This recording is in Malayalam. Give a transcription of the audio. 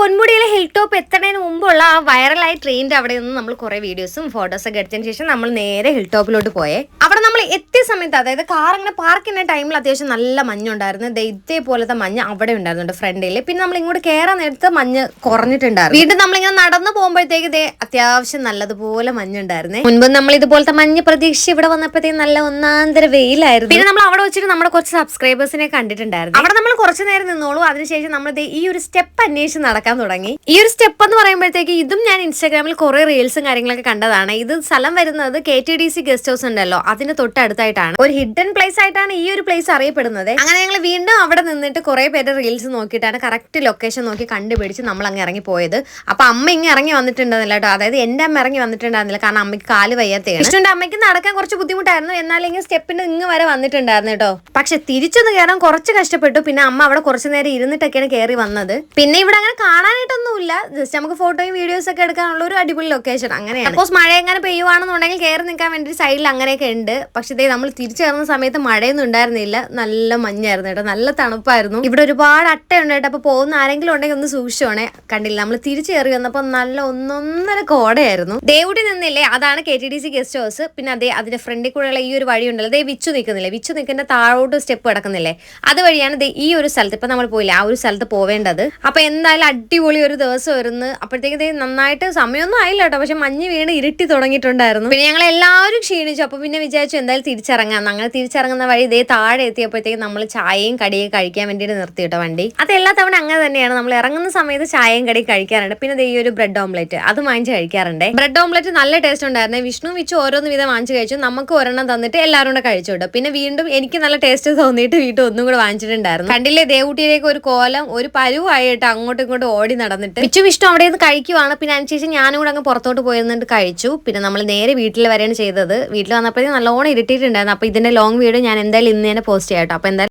பொன்முடியில் ഹിൽ ടോപ്പ് എത്തണതിന് മുമ്പുള്ള ആ വൈറലായ ട്രെയിനിന്റെ അവിടെ നിന്ന് നമ്മൾ കുറെ വീഡിയോസും ഫോട്ടോസ് ഒക്കെ എടുത്തതിന് ശേഷം നമ്മൾ നേരെ ഹിൽ ടോപ്പിലോട്ട് പോയേ. അവിടെ നമ്മൾ എത്തിയ സമയത്ത് അതായത് കാർ അങ്ങനെ പാർക്ക് ചെയ്യുന്ന ടൈമിൽ അത്യാവശ്യം നല്ല മഞ്ഞുണ്ടായിരുന്നു ഇതേപോലത്തെ മഞ്ഞ് അവിടെ ഉണ്ടായിരുന്നുണ്ട് ഫ്രണ്ടിൽ പിന്നെ നമ്മൾ ഇങ്ങോട്ട് കയറാൻ നേരത്ത് മഞ്ഞ് കുറഞ്ഞിട്ടുണ്ടായിരുന്നു. വീണ്ടും നമ്മളിങ്ങനെ നടന്നു പോകുമ്പോഴത്തേക്ക് ഇതേ അത്യാവശ്യം നല്ലതുപോലെ മഞ്ഞുണ്ടായിരുന്നേ മുൻപ് നമ്മൾ ഇതുപോലത്തെ മഞ്ഞ് പ്രതീക്ഷിച്ച് ഇവിടെ വന്നപ്പോഴത്തേക്ക് നല്ല ഒന്നാന്തര വെയിലായിരുന്നു. പിന്നെ നമ്മൾ അവിടെ വെച്ചിട്ട് നമ്മുടെ കുറച്ച് സബ്സ്ക്രൈബേഴ്സിനെ കണ്ടിട്ടുണ്ടായിരുന്നു. അവിടെ നമ്മൾ കുറച്ച് നേരം നിന്നോളൂ. അതിനുശേഷം നമ്മൾ ഈ ഒരു സ്റ്റെപ്പ് അന്വേഷിച്ച് നടക്കാൻ തുടങ്ങി. ഈ ഒരു സ്റ്റെപ്പ് എന്ന് പറയുമ്പോഴത്തേക്ക് ഇതും ഞാൻ ഇൻസ്റ്റാഗ്രാമിൽ കുറെ റീൽസും കാര്യങ്ങളൊക്കെ കണ്ടതാണ്. ഇത് സ്ഥലം വരുന്നത് K T D C guest house ഉണ്ടല്ലോ. അതിന് തൊട്ടടുത്തായിട്ടാണ്. ഒരു ഹിഡൻ പ്ലേസ് ആയിട്ടാണ് ഈ ഒരു പ്ലേസ് അറിയപ്പെടുന്നത്. അങ്ങനെ ഞങ്ങൾ വീണ്ടും അവിടെ നിന്നിട്ട് കുറെ പേര് റീൽസ് നോക്കിയിട്ടാണ് കറക്റ്റ് ലൊക്കേഷൻ നോക്കി കണ്ടുപിടിച്ച് നമ്മൾ അങ്ങ് ഇറങ്ങി പോയത്. അപ്പൊ അമ്മ ഇങ്ങനെ ഇറങ്ങി വന്നിട്ടുണ്ടെന്നില്ല കേട്ടോ. അതായത് എന്റെ അമ്മ ഇറങ്ങി വന്നിട്ടുണ്ടായിരുന്നില്ല. കാരണം അമ്മയ്ക്ക് കാൽ വയ്യാത്തയാണ്. ഇഷ്ടം അമ്മയ്ക്ക് നടക്കാൻ കുറച്ച് ബുദ്ധിമുട്ടായിരുന്നു. ഇങ്ങനെ സ്റ്റെപ്പിന് ഇങ്ങ് വരെ വന്നിട്ടുണ്ടായിരുന്നു കേട്ടോ. പക്ഷെ തിരിച്ചൊന്ന് കയറാൻ കുറച്ച് കഷ്ടപ്പെട്ടു. പിന്നെ അമ്മ അവിടെ കുറച്ച് നേരം ഇരുന്നിട്ടൊക്കെയാണ് കയറി വന്നത്. പിന്നെ ഇവിടെ അങ്ങനെ കാണാനായിട്ടൊന്നുമില്ല ജസ്റ്റ് നമുക്ക് ഫോട്ടോയും വീഡിയോസ് ഒക്കെ എടുക്കാനുള്ള ഒരു അടിപൊളി ലൊക്കേഷൻ അങ്ങനെയാണ്. സപ്പോസ് മഴ എങ്ങനെ പെയ്യുവാണെന്നുണ്ടെങ്കിൽ കയറി നിൽക്കാൻ വേണ്ടി സൈഡിൽ അങ്ങനെയൊക്കെ ഉണ്ട്. പക്ഷേ നമ്മൾ തിരിച്ചു കയറുന്ന സമയത്ത് മഴയൊന്നും ഉണ്ടായിരുന്നില്ല. നല്ല മഞ്ഞായിരുന്നു കേട്ടോ. നല്ല തണുപ്പായിരുന്നു. ഇവിടെ ഒരുപാട് അട്ടയുണ്ട് കേട്ടോ അപ്പോൾ പോകുന്ന ആരെങ്കിലും ഉണ്ടെങ്കിൽ ഒന്ന് സൂക്ഷിച്ചോണേ കണ്ടില്ല? നമ്മൾ തിരിച്ചു കയറി വന്നപ്പോൾ നല്ല ഒന്നൊന്നര കോടയായിരുന്നു. ദേവുടി നിന്നില്ലേ? അതാണ് K T D C guest house പിന്നെ അതേ അതിന്റെ ഫ്രണ്ടിൽ കൂടെയുള്ള ഈ ഒരു വഴി ഉണ്ടല്ലോ. ദേ വിച്ചു നിൽക്കുന്നില്ലേ? വിച്ചു നിൽക്കുന്ന താഴോട്ട് സ്റ്റെപ്പ് കിടക്കുന്നില്ലേ? അതുവഴിയാണ് ദേ ഈ ഒരു സ്ഥലത്ത്. ഇപ്പൊ നമ്മൾ പോയില്ലേ? ആ ഒരു സ്ഥലത്ത് പോവേണ്ടത്. അപ്പൊ എന്തായാലും അടിപൊളി ഒരു വരുന്നു അപ്പോഴത്തേക്ക് ദേ നന്നായിട്ട് സമയമൊന്നും ആയില്ല കേട്ടോ. പക്ഷെ മഞ്ഞ് വീണ് ഇരുട്ടി തുടങ്ങിയിട്ടുണ്ടായിരുന്നു. പിന്നെ ഞങ്ങൾ എല്ലാവരും ക്ഷീണിച്ചു. അപ്പൊ പിന്നെ വിചാരിച്ചു എന്തായാലും തിരിച്ചിറങ്ങാം. ഞങ്ങൾ തിരിച്ചിറങ്ങുന്ന വഴി ഇതേ താഴെ എത്തിയപ്പോഴത്തേക്ക് നമ്മൾ ചായയും കടിയും കഴിക്കാൻ വേണ്ടിയിട്ട് നിർത്തി കേട്ടോ വണ്ടി. അത് എല്ലാ തവണ അങ്ങനെ തന്നെയാണ്. നമ്മൾ ഇറങ്ങുന്ന സമയത്ത് ചായയും കടിയും കഴിക്കാറുണ്ട്. പിന്നെ ദേ ഈ ഒരു ബ്രെഡ് ഓംലെറ്റ് അത് വാങ്ങിച്ച് കഴിക്കാറുണ്ട്. ബ്രെഡ് ഓംലെറ്റ് നല്ല ടേസ്റ്റ് ഉണ്ടായിരുന്നു. വിഷ്ണു വിച്ചു ഓരോന്ന് വിധം വാങ്ങിച്ച് കഴിച്ചു. നമുക്ക് ഒരെണ്ണം തന്നിട്ട് എല്ലാവരും കൂടെ കഴിച്ചു കേട്ടോ. പിന്നെ വീണ്ടും എനിക്ക് നല്ല ടേസ്റ്റ് തോന്നിയിട്ട് വീട്ടിൽ ഒന്നും കൂടെ വാങ്ങിച്ചിട്ടുണ്ടായിരുന്നു. കണ്ടില്ലേ ദേവൂട്ടിയിലേക്ക് ഒരു കോലം ഒരു പരുവായിട്ട് അങ്ങോട്ടും ഇങ്ങോട്ടും ഓടി നടന്നിട്ട് വിച്ചു വിഷ്ണു അവിടെ നിന്ന് കഴിക്കുവാണ്. പിന്നെ അതിനുശേഷം ഞാനും കൂടെ അങ്ങ് പുറത്തോട്ട് പോയിരുന്നിട്ട് കഴിച്ചു. പിന്നെ നമ്മൾ നേരെ വീട്ടിൽ വരെയാണ് ചെയ്തത്. വീട്ടിൽ വന്നപ്പോഴേ നല്ലോണം ഇരുട്ടിയിട്ടുണ്ടായിരുന്നു. അപ്പൊ ഇതിന്റെ ലോങ് വീഡിയോ ഞാൻ എന്തായാലും ഇന്ന് തന്നെ പോസ്റ്റ് ചെയ്യാം കേട്ടോ. അപ്പൊ എന്തായാലും